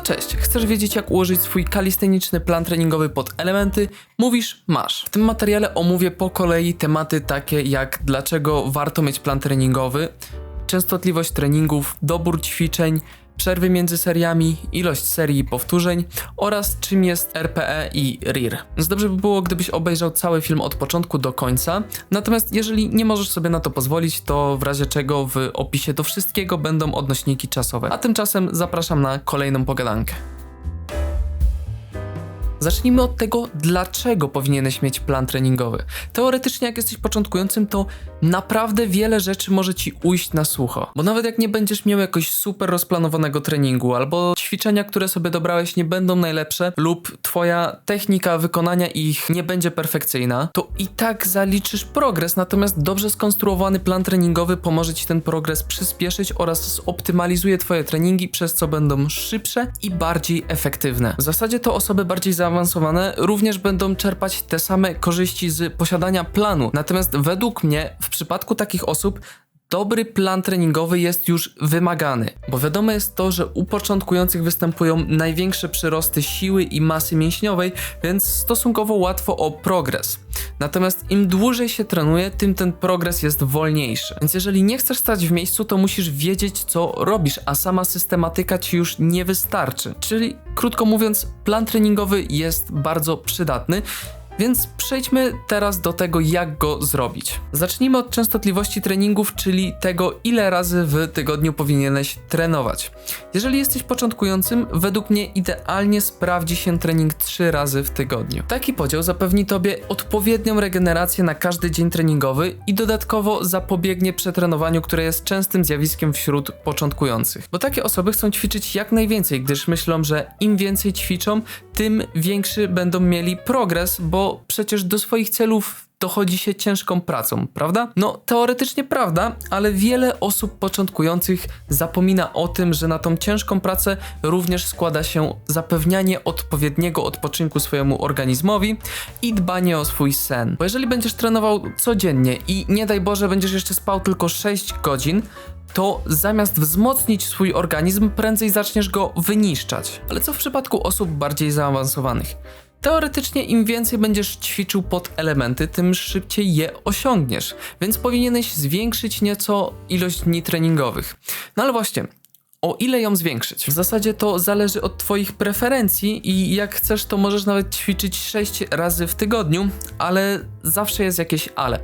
No cześć, chcesz wiedzieć jak ułożyć swój kalisteniczny plan treningowy pod elementy? Mówisz, masz. W tym materiale omówię po kolei tematy takie jak dlaczego warto mieć plan treningowy, częstotliwość treningów, dobór ćwiczeń, przerwy między seriami, ilość serii powtórzeń oraz czym jest RPE i RIR. Dobrze by było, gdybyś obejrzał cały film od początku do końca. Natomiast jeżeli nie możesz sobie na to pozwolić, to w razie czego w opisie do wszystkiego będą odnośniki czasowe. A tymczasem zapraszam na kolejną pogadankę. Zacznijmy od tego, dlaczego powinieneś mieć plan treningowy. Teoretycznie, jak jesteś początkującym, to naprawdę wiele rzeczy może ci ujść na sucho. Bo nawet jak nie będziesz miał jakoś super rozplanowanego treningu, albo ćwiczenia, które sobie dobrałeś, nie będą najlepsze, lub twoja technika wykonania ich nie będzie perfekcyjna, to i tak zaliczysz progres. Natomiast dobrze skonstruowany plan treningowy pomoże ci ten progres przyspieszyć oraz zoptymalizuje twoje treningi, przez co będą szybsze i bardziej efektywne. W zasadzie to osoby bardziej zaawansowane również będą czerpać te same korzyści z posiadania planu. Natomiast według mnie w przypadku takich osób dobry plan treningowy jest już wymagany, bo wiadomo jest to, że u początkujących występują największe przyrosty siły i masy mięśniowej, więc stosunkowo łatwo o progres. Natomiast im dłużej się trenuje, tym ten progres jest wolniejszy. Więc jeżeli nie chcesz stać w miejscu, to musisz wiedzieć, co robisz, a sama systematyka ci już nie wystarczy. Czyli, krótko mówiąc, plan treningowy jest bardzo przydatny. Więc przejdźmy teraz do tego, jak go zrobić. Zacznijmy od częstotliwości treningów, czyli tego, ile razy w tygodniu powinieneś trenować. Jeżeli jesteś początkującym, według mnie idealnie sprawdzi się trening 3 razy w tygodniu. Taki podział zapewni tobie odpowiednią regenerację na każdy dzień treningowy i dodatkowo zapobiegnie przetrenowaniu, które jest częstym zjawiskiem wśród początkujących. Bo takie osoby chcą ćwiczyć jak najwięcej, gdyż myślą, że im więcej ćwiczą, tym większy będą mieli progres, bo przecież do swoich celów dochodzi się ciężką pracą, prawda? No, teoretycznie prawda, ale wiele osób początkujących zapomina o tym, że na tą ciężką pracę również składa się zapewnianie odpowiedniego odpoczynku swojemu organizmowi i dbanie o swój sen. Bo jeżeli będziesz trenował codziennie i nie daj Boże będziesz jeszcze spał tylko 6 godzin, to zamiast wzmocnić swój organizm, prędzej zaczniesz go wyniszczać. Ale co w przypadku osób bardziej zaawansowanych? Teoretycznie im więcej będziesz ćwiczył pod elementy, tym szybciej je osiągniesz, więc powinieneś zwiększyć nieco ilość dni treningowych. No ale właśnie, o ile ją zwiększyć? W zasadzie to zależy od Twoich preferencji i jak chcesz, to możesz nawet ćwiczyć 6 razy w tygodniu, ale zawsze jest jakieś ale.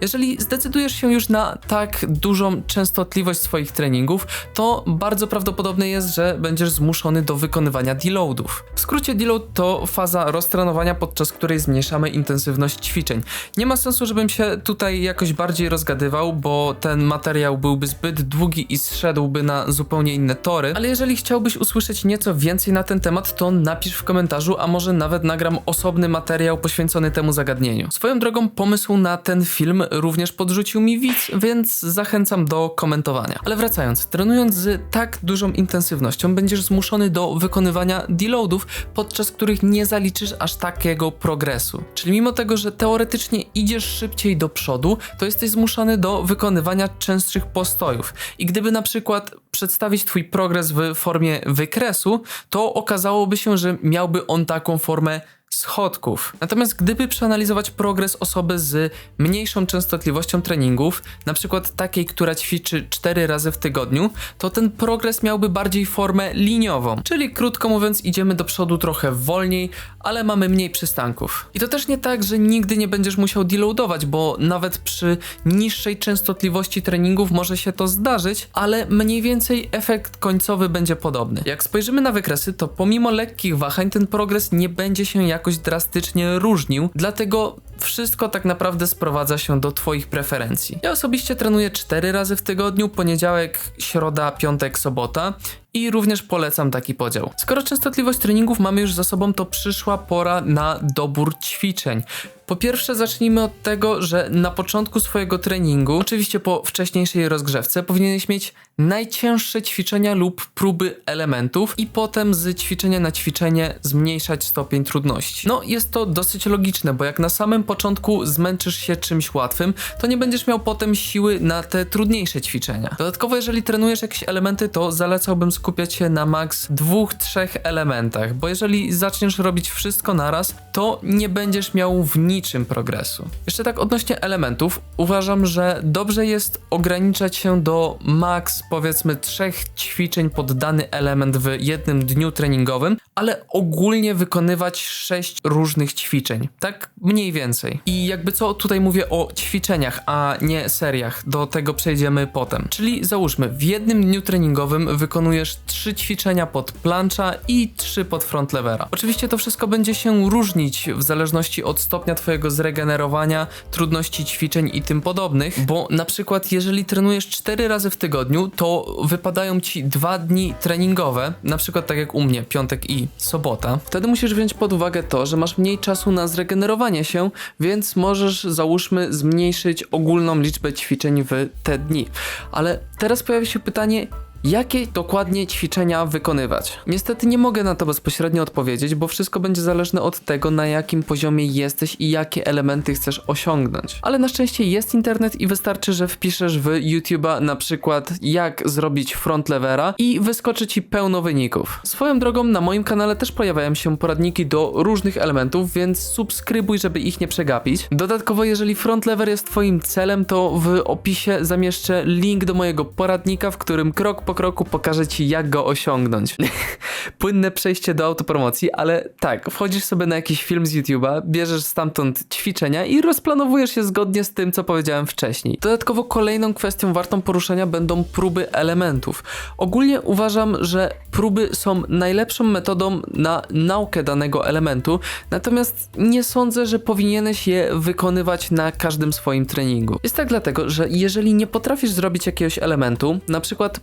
Jeżeli zdecydujesz się już na tak dużą częstotliwość swoich treningów, to bardzo prawdopodobne jest, że będziesz zmuszony do wykonywania deloadów. W skrócie deload to faza roztrenowania, podczas której zmniejszamy intensywność ćwiczeń. Nie ma sensu, żebym się tutaj jakoś bardziej rozgadywał, bo ten materiał byłby zbyt długi i zszedłby na zupełnie inne tory, ale jeżeli chciałbyś usłyszeć nieco więcej na ten temat, to napisz w komentarzu, a może nawet nagram osobny materiał poświęcony temu zagadnieniu. Swoją drogą pomysł na ten film również podrzucił mi widz, więc zachęcam do komentowania. Ale wracając, trenując z tak dużą intensywnością, będziesz zmuszony do wykonywania deloadów, podczas których nie zaliczysz aż takiego progresu. Czyli mimo tego, że teoretycznie idziesz szybciej do przodu, to jesteś zmuszony do wykonywania częstszych postojów. I gdyby na przykład przedstawić twój progres w formie wykresu, to okazałoby się, że miałby on taką formę schodków. Natomiast gdyby przeanalizować progres osoby z mniejszą częstotliwością treningów, na przykład takiej, która ćwiczy 4 razy w tygodniu, to ten progres miałby bardziej formę liniową. Czyli krótko mówiąc, idziemy do przodu trochę wolniej, ale mamy mniej przystanków. I to też nie tak, że nigdy nie będziesz musiał deloadować, bo nawet przy niższej częstotliwości treningów może się to zdarzyć, ale mniej więcej efekt końcowy będzie podobny. Jak spojrzymy na wykresy, to pomimo lekkich wahań ten progres nie będzie się jakoś drastycznie różnił, dlatego wszystko tak naprawdę sprowadza się do Twoich preferencji. Ja osobiście trenuję 4 razy w tygodniu, poniedziałek, środa, piątek, sobota i również polecam taki podział. Skoro częstotliwość treningów mamy już za sobą, to przyszła pora na dobór ćwiczeń. Po pierwsze, zacznijmy od tego, że na początku swojego treningu, oczywiście po wcześniejszej rozgrzewce, powinieneś mieć najcięższe ćwiczenia lub próby elementów i potem z ćwiczenia na ćwiczenie zmniejszać stopień trudności. No, jest to dosyć logiczne, bo jak na samym początku zmęczysz się czymś łatwym, to nie będziesz miał potem siły na te trudniejsze ćwiczenia. Dodatkowo, jeżeli trenujesz jakieś elementy, to zalecałbym skupiać się na maks dwóch, trzech elementach, bo jeżeli zaczniesz robić wszystko naraz, to nie będziesz miał w niczym progresu. Jeszcze tak odnośnie elementów, uważam, że dobrze jest ograniczać się do maks powiedzmy trzech ćwiczeń pod dany element w jednym dniu treningowym, ale ogólnie wykonywać sześć różnych ćwiczeń. Tak mniej więcej. I jakby co tutaj mówię o ćwiczeniach, a nie seriach. Do tego przejdziemy potem. Czyli załóżmy, w jednym dniu treningowym wykonujesz trzy ćwiczenia pod plancha i trzy pod front levera. Oczywiście to wszystko będzie się różnić w zależności od stopnia twojego zregenerowania, trudności ćwiczeń i tym podobnych, bo na przykład jeżeli trenujesz cztery razy w tygodniu, to wypadają ci dwa dni treningowe, na przykład tak jak u mnie, piątek i sobota. Wtedy musisz wziąć pod uwagę to, że masz mniej czasu na zregenerowanie się, więc możesz załóżmy zmniejszyć ogólną liczbę ćwiczeń w te dni. Ale teraz pojawia się pytanie, Jakie dokładnie ćwiczenia wykonywać? Niestety nie mogę na to bezpośrednio odpowiedzieć, bo wszystko będzie zależne od tego, na jakim poziomie jesteś i jakie elementy chcesz osiągnąć. Ale na szczęście jest internet i wystarczy, że wpiszesz w YouTube'a na przykład jak zrobić front levera i wyskoczy ci pełno wyników. Swoją drogą na moim kanale też pojawiają się poradniki do różnych elementów, więc subskrybuj, żeby ich nie przegapić. Dodatkowo, jeżeli front lever jest twoim celem, to w opisie zamieszczę link do mojego poradnika, w którym krok po kroku pokażę ci, jak go osiągnąć. Płynne przejście do autopromocji, ale tak, wchodzisz sobie na jakiś film z YouTube'a, bierzesz stamtąd ćwiczenia i rozplanowujesz się zgodnie z tym, co powiedziałem wcześniej. Dodatkowo kolejną kwestią wartą poruszenia będą próby elementów. Ogólnie uważam, że próby są najlepszą metodą na naukę danego elementu, natomiast nie sądzę, że powinieneś je wykonywać na każdym swoim treningu. Jest tak dlatego, że jeżeli nie potrafisz zrobić jakiegoś elementu, na przykład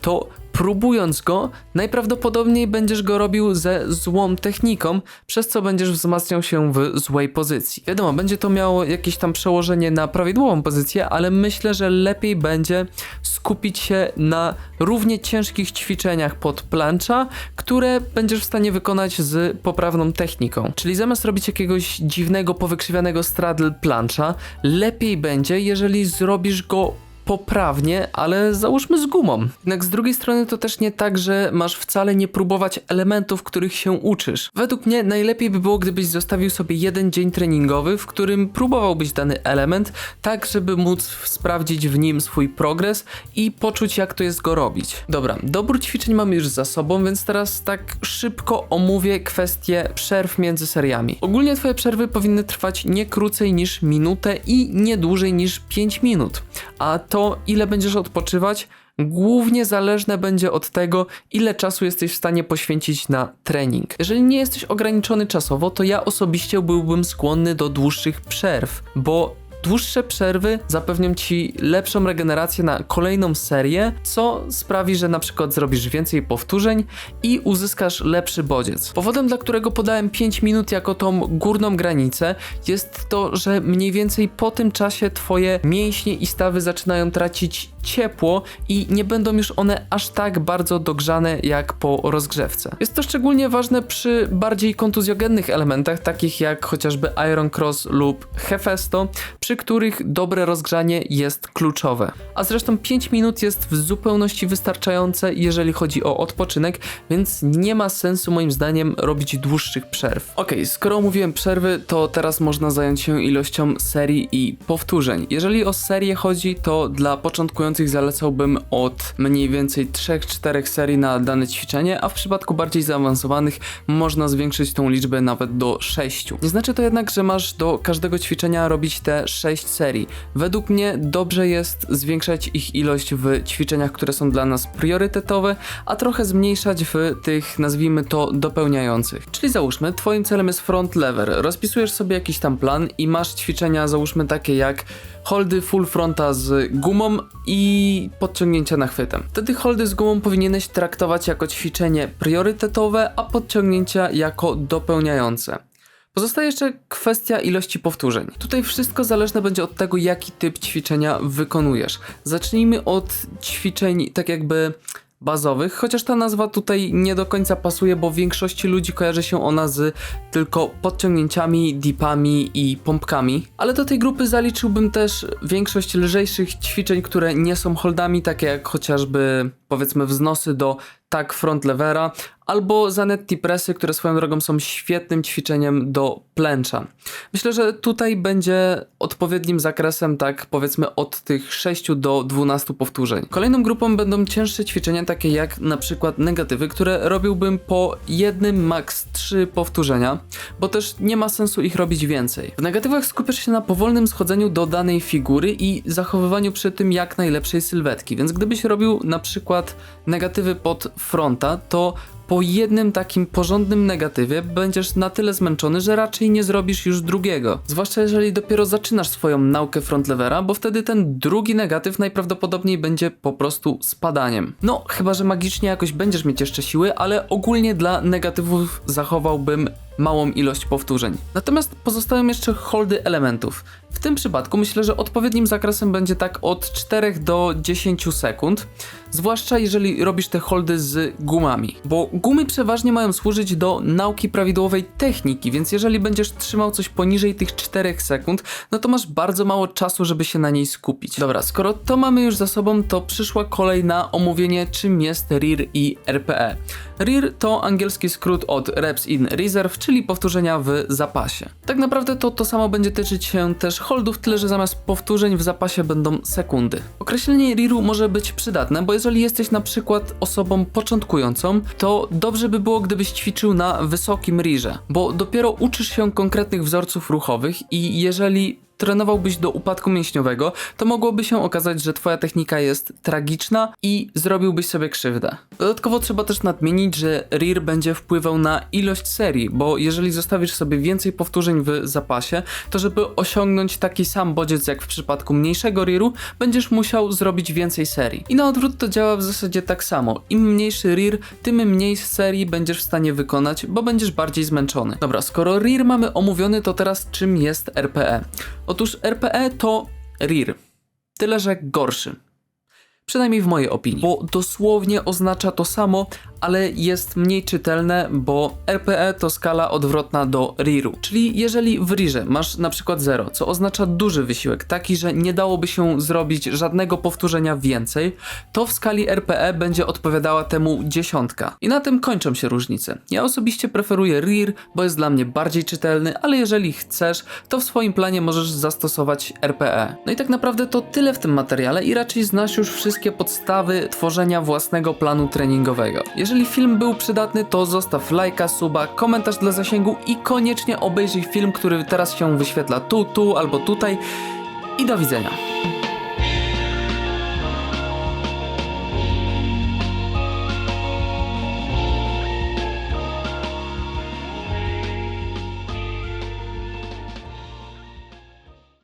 to próbując go, najprawdopodobniej będziesz go robił ze złą techniką, przez co będziesz wzmacniał się w złej pozycji. Wiadomo, będzie to miało jakieś tam przełożenie na prawidłową pozycję, ale myślę, że lepiej będzie skupić się na równie ciężkich ćwiczeniach pod plancha, które będziesz w stanie wykonać z poprawną techniką. Czyli zamiast robić jakiegoś dziwnego, powykrzywianego straddle plancha, lepiej będzie, jeżeli zrobisz go poprawnie, ale załóżmy z gumą. Jednak z drugiej strony to też nie tak, że masz wcale nie próbować elementów, których się uczysz. Według mnie najlepiej by było, gdybyś zostawił sobie jeden dzień treningowy, w którym próbowałbyś dany element, tak żeby móc sprawdzić w nim swój progres i poczuć jak to jest go robić. Dobra, dobór ćwiczeń mamy już za sobą, więc teraz tak szybko omówię kwestię przerw między seriami. Ogólnie twoje przerwy powinny trwać nie krócej niż minutę i nie dłużej niż 5 minut. A to to, ile będziesz odpoczywać, głównie zależne będzie od tego, ile czasu jesteś w stanie poświęcić na trening. Jeżeli nie jesteś ograniczony czasowo, to ja osobiście byłbym skłonny do dłuższych przerw, bo Dłuższe przerwy zapewnią ci lepszą regenerację na kolejną serię, co sprawi, że na przykład zrobisz więcej powtórzeń i uzyskasz lepszy bodziec. Powodem, dla którego podałem 5 minut jako tą górną granicę, jest to, że mniej więcej po tym czasie twoje mięśnie i stawy zaczynają tracić ciepło i nie będą już one aż tak bardzo dogrzane jak po rozgrzewce. Jest to szczególnie ważne przy bardziej kontuzjogennych elementach, takich jak chociażby Iron Cross lub Hefesto, przy których dobre rozgrzanie jest kluczowe. A zresztą 5 minut jest w zupełności wystarczające, jeżeli chodzi o odpoczynek, więc nie ma sensu moim zdaniem robić dłuższych przerw. Ok, skoro mówiłem przerwy, to teraz można zająć się ilością serii i powtórzeń. Jeżeli o serię chodzi, to dla początkujących zalecałbym od mniej więcej 3-4 serii na dane ćwiczenie, a w przypadku bardziej zaawansowanych można zwiększyć tą liczbę nawet do 6. Nie znaczy to jednak, że masz do każdego ćwiczenia robić te 6 serii. Według mnie dobrze jest zwiększać ich ilość w ćwiczeniach, które są dla nas priorytetowe, a trochę zmniejszać w tych, nazwijmy to, dopełniających. Czyli załóżmy, twoim celem jest front lever, rozpisujesz sobie jakiś tam plan i masz ćwiczenia, załóżmy takie jak holdy full fronta z gumą i podciągnięcia nachwytem. Wtedy holdy z gumą powinieneś traktować jako ćwiczenie priorytetowe, a podciągnięcia jako dopełniające. Pozostaje jeszcze kwestia ilości powtórzeń. Tutaj wszystko zależne będzie od tego, jaki typ ćwiczenia wykonujesz. Zacznijmy od ćwiczeń tak jakby bazowych, chociaż ta nazwa tutaj nie do końca pasuje, bo większości ludzi kojarzy się ona z tylko podciągnięciami, dipami i pompkami. Ale do tej grupy zaliczyłbym też większość lżejszych ćwiczeń, które nie są holdami, takie jak chociażby powiedzmy wznosy do tak front levera, albo zanetti pressy, które swoją drogą są świetnym ćwiczeniem do plęcza. Myślę, że tutaj będzie odpowiednim zakresem, tak powiedzmy od tych 6 do 12 powtórzeń. Kolejną grupą będą cięższe ćwiczenia, takie jak na przykład negatywy, które robiłbym po jednym, max 3 powtórzenia, bo też nie ma sensu ich robić więcej. W negatywach skupiasz się na powolnym schodzeniu do danej figury i zachowywaniu przy tym jak najlepszej sylwetki, więc gdybyś robił na przykład negatywy pod fronta, to po jednym takim porządnym negatywie będziesz na tyle zmęczony, że raczej nie zrobisz już drugiego. Zwłaszcza jeżeli dopiero zaczynasz swoją naukę frontlevera, bo wtedy ten drugi negatyw najprawdopodobniej będzie po prostu spadaniem. No, chyba że magicznie jakoś będziesz mieć jeszcze siły, ale ogólnie dla negatywów zachowałbym małą ilość powtórzeń. Natomiast pozostają jeszcze holdy elementów. W tym przypadku myślę, że odpowiednim zakresem będzie tak od 4 do 10 sekund, zwłaszcza jeżeli robisz te holdy z gumami, bo gumy przeważnie mają służyć do nauki prawidłowej techniki, więc jeżeli będziesz trzymał coś poniżej tych 4 sekund, no to masz bardzo mało czasu, żeby się na niej skupić. Dobra, skoro to mamy już za sobą, to przyszła kolej na omówienie czym jest RIR i RPE. RIR to angielski skrót od Reps in Reserve, czyli powtórzenia w zapasie. Tak naprawdę to to samo będzie tyczyć się też holdów, tyle że zamiast powtórzeń w zapasie będą sekundy. Określenie RIR-u może być przydatne, bo jeżeli jesteś na przykład osobą początkującą, to dobrze by było, gdybyś ćwiczył na wysokim RIR-ze, bo dopiero uczysz się konkretnych wzorców ruchowych i jeżeli trenowałbyś do upadku mięśniowego, to mogłoby się okazać, że twoja technika jest tragiczna i zrobiłbyś sobie krzywdę. Dodatkowo trzeba też nadmienić, że RIR będzie wpływał na ilość serii, bo jeżeli zostawisz sobie więcej powtórzeń w zapasie, to żeby osiągnąć taki sam bodziec jak w przypadku mniejszego RIR-u, będziesz musiał zrobić więcej serii. I na odwrót to działa w zasadzie tak samo. Im mniejszy RIR, tym mniej serii będziesz w stanie wykonać, bo będziesz bardziej zmęczony. Dobra, skoro RIR mamy omówiony, to teraz czym jest RPE? Otóż RPE to RIR, tyle że gorszy. Przynajmniej w mojej opinii, bo dosłownie oznacza to samo, ale jest mniej czytelne, bo RPE to skala odwrotna do RIR-u. Czyli jeżeli w RIR-ze masz na przykład 0, co oznacza duży wysiłek, taki, że nie dałoby się zrobić żadnego powtórzenia więcej, to w skali RPE będzie odpowiadała temu dziesiątka. I na tym kończą się różnice. Ja osobiście preferuję RIR, bo jest dla mnie bardziej czytelny, ale jeżeli chcesz, to w swoim planie możesz zastosować RPE. No i tak naprawdę to tyle w tym materiale i raczej znasz już wszystkie podstawy tworzenia własnego planu treningowego. Jeżeli film był przydatny, to zostaw lajka, suba, komentarz dla zasięgu i koniecznie obejrzyj film, który teraz się wyświetla tu, tu albo tutaj. I do widzenia.